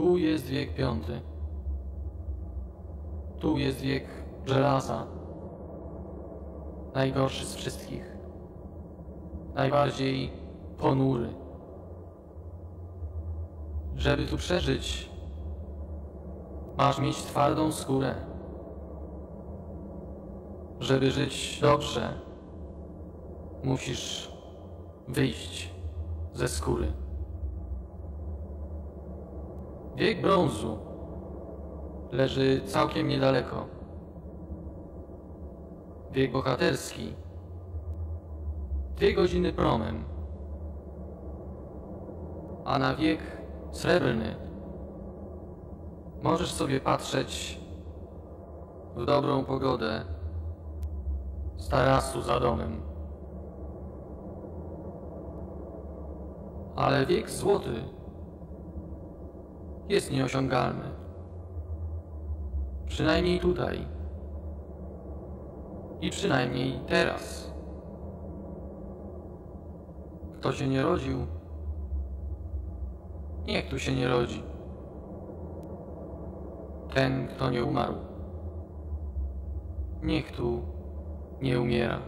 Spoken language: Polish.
Tu jest wiek piąty. Tu jest wiek żelaza. Najgorszy z wszystkich. Najbardziej ponury. Żeby tu przeżyć, masz mieć twardą skórę. Żeby żyć dobrze, musisz wyjść ze skóry. Wiek brązu leży całkiem niedaleko. Wiek bohaterski dwie godziny promem, a na wiek srebrny możesz sobie patrzeć w dobrą pogodę z tarasu za domem. Ale wiek złoty jest nieosiągalny. Przynajmniej tutaj. I przynajmniej teraz. Kto się nie rodził, niech tu się nie rodzi. Ten, kto nie umarł, niech tu nie umiera.